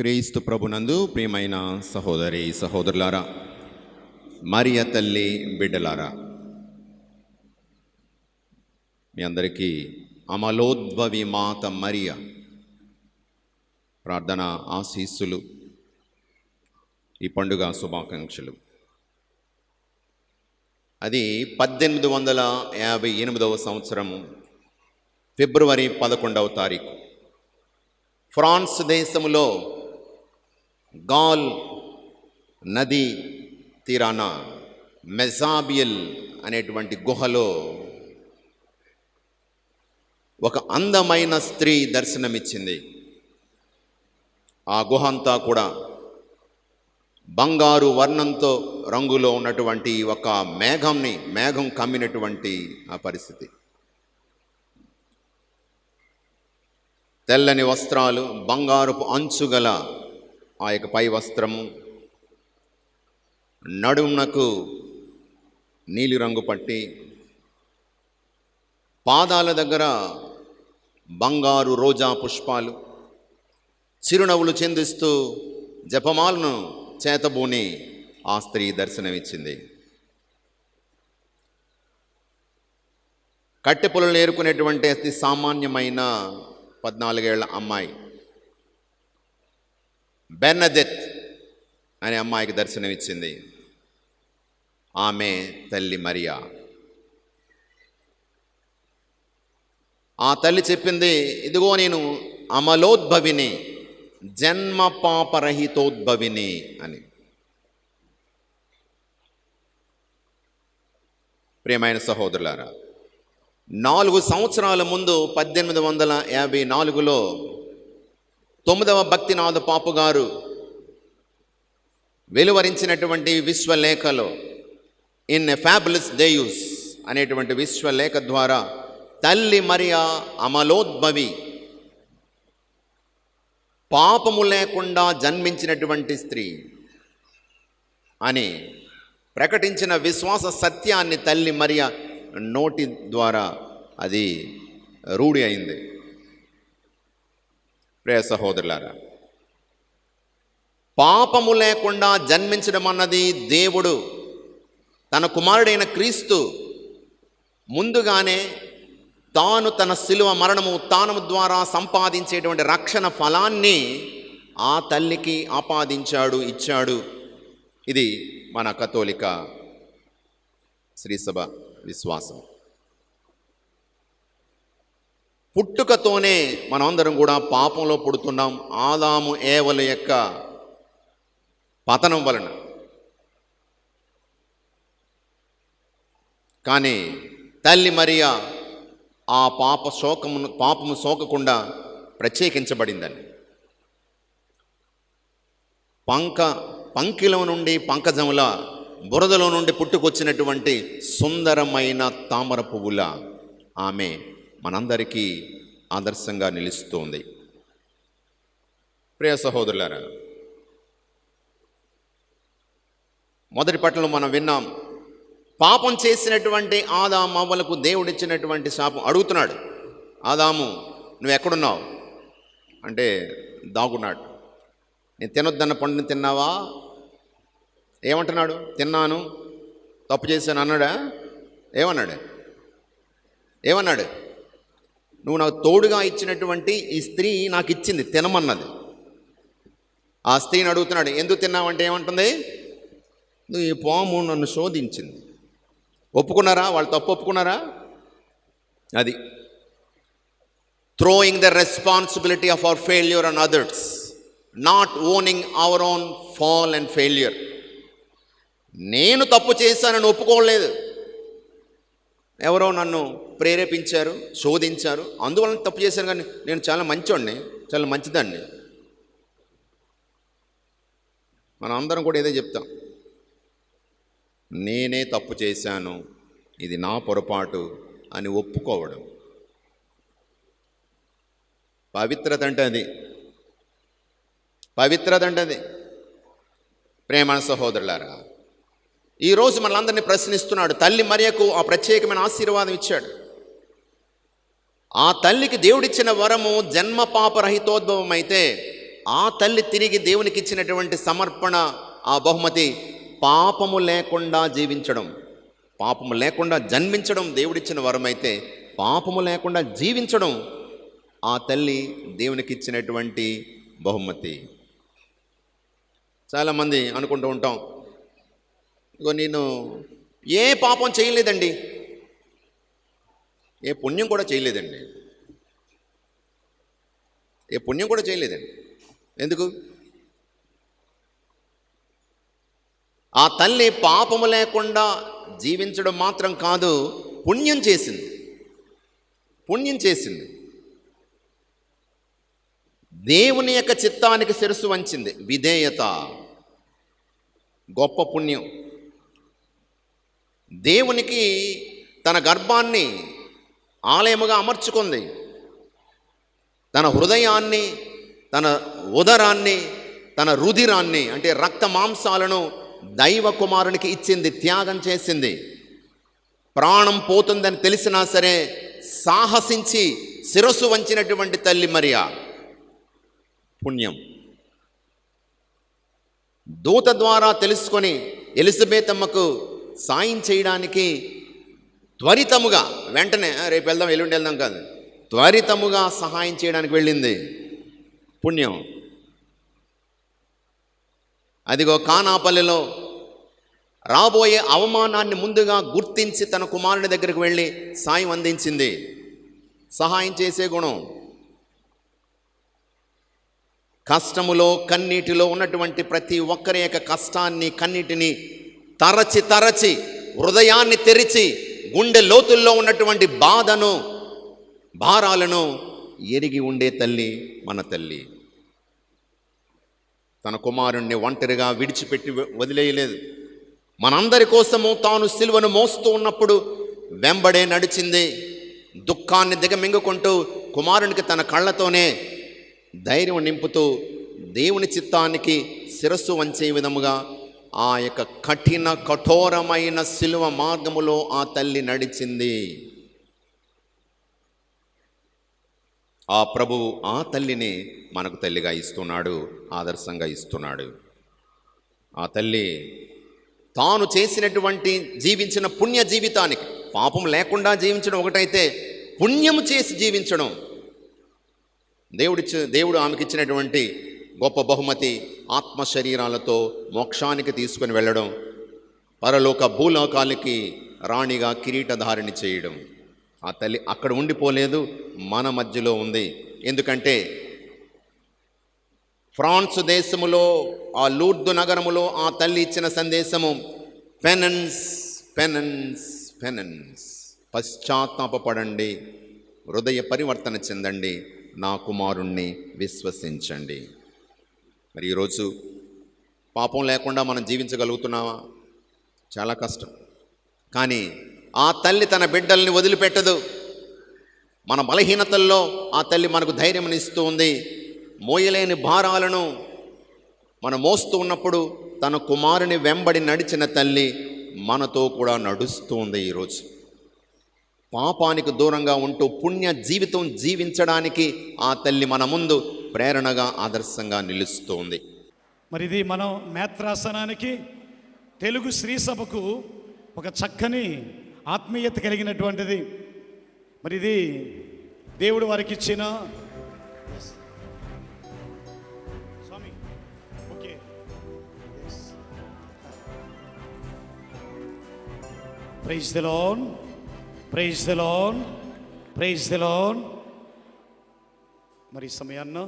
క్రీస్తు ప్రభునందు ప్రియమైన సహోదరి సహోదరులారా మరియ తల్లి బిడ్డలారా మీ అందరికీ అమలోద్భవి మాత మరియ ప్రార్థన ఆశీస్సులు ఈ పండుగ శుభాకాంక్షలు. అది పద్దెనిమిది వందల యాభై ఎనిమిదవ సంవత్సరము ఫిబ్రవరి పదకొండవ తారీఖు. ఫ్రాన్స్ దేశంలో గాల్ నది తీరాన మెజాబియల్ అనేటువంటి గుహలో ఒక అందమైన స్త్రీ దర్శనమిచ్చింది. ఆ గుహ అంతా కూడా బంగారు వర్ణంతో రంగులో ఉన్నటువంటి ఒక మేఘంని మేఘం కమ్మినటువంటి ఆ పరిస్థితి. తెల్లని వస్త్రాలు బంగారపు అంచుగల ఆ యొక్క పై వస్త్రము నడుమునకు నీలిరంగు పట్టి పాదాల దగ్గర బంగారు రోజా పుష్పాలు చిరునవ్వులు చెందిస్తూ జపమాలను చేతబూని ఆ స్త్రీ దర్శనమిచ్చింది. కట్టెపులను ఏరుకునేటువంటి అతి సామాన్యమైన పద్నాలుగేళ్ళ అమ్మాయి. బెన్నదెత్ అనే అమ్మాయికి దర్శనమిచ్చింది. ఆమె తల్లి మరియా. ఆ తల్లి చెప్పింది ఇదిగో నేను అమలోద్భవిని జన్మ పాపరహితోద్భవిని అని. ప్రియమైన సహోదరులారా నాలుగు సంవత్సరాల ముందు పద్దెనిమిది వందల యాభై నాలుగులో తొమ్మిదవ భక్తినాథ పాపు గారు వెలువరించినటువంటి విశ్వలేఖలో ఇన్ ఎ ఫ్యాబులస్ డేయూస్ అనేటువంటి విశ్వలేఖ ద్వారా తల్లి మరియా అమలోద్భవి పాపము లేకుండా జన్మించినటువంటి స్త్రీ అని ప్రకటించిన విశ్వాస సత్యాన్ని తల్లి మరియా నోటి ద్వారా అది రూఢి అయింది. ప్రేయ సహోదరులారా పాపము లేకుండా జన్మించడం అన్నది దేవుడు తన కుమారుడైన క్రీస్తు ముందుగానే తాను తన శిలువ మరణము తానము ద్వారా సంపాదించేటువంటి రక్షణ ఫలాన్ని ఆ తల్లికి ఆపాదించాడు ఇచ్చాడు. ఇది మన కథోలిక శ్రీసభ విశ్వాసం. పుట్టుకతోనే మనమందరం కూడా పాపంలో పుడుతున్నాం. ఆదాము ఏవల యొక్క పతనం వలన. కానీ తల్లి మరియా ఆ పాప శోకమును పాపము సోకకుండా ప్రత్యేకించబడిందని. పంక పంకిలో నుండి పంకజముల బురదలో నుండి పుట్టుకొచ్చినటువంటి సుందరమైన తామర పువ్వుల. ఆమె మనందరికీ ఆదర్శంగా నిలుస్తోంది. ప్రియ సహోదరులారా మొదటి పట్ల మనం విన్నాం పాపం చేసినటువంటి ఆదాము అవ్వలకు దేవుడిచ్చినటువంటి శాపం అడుగుతున్నాడు. ఆదాము నువ్వు ఎక్కడున్నావు? అంటే దాగున్నాడు. నేను తినొద్దన్న పండుని తిన్నావా? ఏమంటున్నాడు? తిన్నాను. తప్పు చేశాను అన్నాడా? ఏమన్నాడు? ఏమన్నాడు? నువ్వు నాకు తోడుగా ఇచ్చినటువంటి ఈ స్త్రీ నాకు ఇచ్చింది తినమన్నది. ఆ స్త్రీని అడుగుతున్నాడు ఎందుకు తిన్నావంటే ఏమంటుంది? నువ్వు ఈ పాము నన్ను శోధించింది. ఒప్పుకున్నారా? వాళ్ళు తప్పు ఒప్పుకున్నారా? అది. Throwing the responsibility of our failure and others not owning our own fall and failure నేను తప్పు చేశానని ఒప్పుకోలేదు. ఎవరో నన్ను ప్రేరేపించారు శోధించారు. అందువలన తప్పు చేశాను కానీ నేను చాలా మంచోడిని చాలా మంచిదాన్ని. మనం అందరం కూడా ఏదో చెప్తాం. నేనే తప్పు చేశాను ఇది నా పొరపాటు అని ఒప్పుకోవడం. పవిత్రత అంటే అది. పవిత్రత అంటే అది. ప్రేమ సహోదరులారా ఈరోజు మనందరినీ ప్రశ్నిస్తున్నాడు. తల్లి మరియకు ఆ ప్రత్యేకమైన ఆశీర్వాదం ఇచ్చాడు. ఆ తల్లికి దేవుడిచ్చిన వరము జన్మ పాపరహితోద్భవం అయితే ఆ తల్లి తిరిగి దేవునికి ఇచ్చినటువంటి సమర్పణ ఆ బహుమతి పాపము లేకుండా జీవించడం. పాపము లేకుండా జన్మించడం దేవుడిచ్చిన వరం అయితే పాపము లేకుండా జీవించడం ఆ తల్లి దేవునికి ఇచ్చినటువంటి బహుమతి. చాలామంది అనుకుంటూ ఉంటాం ఇగో నేను ఏ పాపం చేయలేదండి. ఏ పుణ్యం కూడా చేయలేదండి. ఏ పుణ్యం కూడా చేయలేదండి. ఎందుకు? ఆ తల్లి పాపము లేకుండా జీవించడం మాత్రం కాదు పుణ్యం చేసింది. పుణ్యం చేసింది. దేవుని యొక్క చిత్తానికి శిరస్సు వంచింది. విధేయత. గొప్ప పుణ్యం. దేవునికి తన గర్భాన్ని ఆలయముగా అమర్చుకుంది. తన హృదయాన్ని తన ఉదరాన్ని తన రుధిరాన్ని అంటే రక్త మాంసాలను దైవ కుమారునికి ఇచ్చింది త్యాగం చేసింది. ప్రాణం పోతుందని తెలిసినా సరే సాహసించి శిరస్సు వంచినటువంటి తల్లి మరియా. పుణ్యం. దూత ద్వారా తెలుసుకొని ఎలిజబెత్ అమ్మకు సాయం చేయడానికి త్వరితముగా వెంటనే రేపు వెళ్దాం ఎల్లుండి వెళ్దాం కాదు. త్వరితముగా సహాయం చేయడానికి వెళ్ళింది. పుణ్యం. అదిగో కానాపల్లిలో రాబోయే అవమానాన్ని ముందుగా గుర్తించి తన కుమారుని దగ్గరికి వెళ్ళి సాయం అందించింది. సహాయం చేసే గుణం. కష్టములో కన్నీటిలో ఉన్నటువంటి ప్రతి ఒక్కరి యొక్క కష్టాన్ని కన్నీటిని తరచి తరచి హృదయాన్ని తెరిచి గుండె లోతుల్లో ఉన్నటువంటి బాధను భారాలను ఎరిగి ఉండే తల్లి మన తల్లి. తన కుమారుణ్ణి ఒంటరిగా విడిచిపెట్టి వదిలేయలేదు. మనందరి కోసము తాను సిలువను మోస్తూ ఉన్నప్పుడు వెంబడే నడిచింది. దుఃఖాన్ని దిగమింగుకుంటూ కుమారునికి తన కళ్ళతోనే ధైర్యం నింపుతూ దేవుని చిత్తానికి శిరస్సు వంచే విధముగా ఆ యొక్క కఠిన కఠోరమైన శిలువ మార్గములో ఆ తల్లి నడిచింది. ఆ ప్రభువు ఆ తల్లిని మనకు తల్లిగా ఇస్తున్నాడు ఆదర్శంగా ఇస్తున్నాడు. ఆ తల్లి తాను చేసినటువంటి జీవించిన పుణ్య జీవితానికి పాపం లేకుండా జీవించడం ఒకటైతే పుణ్యము చేసి జీవించడం. దేవుడిచ్చి దేవుడు ఆమెకి ఇచ్చినటువంటి గొప్ప బహుమతి ఆత్మ శరీరాలతో మోక్షానికి తీసుకొని వెళ్ళడం పరలోక భూలోకాలకి రాణిగా కిరీటధారిణి చేయడం. ఆ తల్లి అక్కడ ఉండిపోలేదు మన మధ్యలో ఉంది. ఎందుకంటే ఫ్రాన్స్ దేశములో ఆ లూర్దు నగరములో ఆ తల్లి ఇచ్చిన సందేశము పెనన్స్ పెనన్స్ పెనన్స్ పశ్చాత్తాపడండి హృదయ పరివర్తన చెందండి నా కుమారుణ్ణి విశ్వసించండి. మరి ఈరోజు పాపం లేకుండా మనం జీవించగలుగుతున్నావా చాలా కష్టం. కానీ ఆ తల్లి తన బిడ్డల్ని వదిలిపెట్టదు. మన బలహీనతల్లో ఆ తల్లి మనకు ధైర్యం ఇస్తూ ఉంది. మోయలేని భారాలను మనం మోస్తూ ఉన్నప్పుడు తన కుమారుని వెంబడి నడిచిన తల్లి మనతో కూడా నడుస్తూ ఉంది ఈరోజు పాపానికి దూరంగా ఉంటూ పుణ్య జీవితం జీవించడానికి ఆ తల్లి మన ముందు ప్రేరణగా ఆదర్శంగా నిలుస్తోంది. మరి ఇది మనం మేత్రాసనానికి తెలుగు శ్రీ సభకు ఒక చక్కని ఆత్మీయత కలిగినటువంటిది. మరి ఇది దేవుడు వారికి ఇచ్చిన స్వామి okay. Praise the Lord Lord praise the Lord Lord praise the Lord Lord మరి సమయాన్న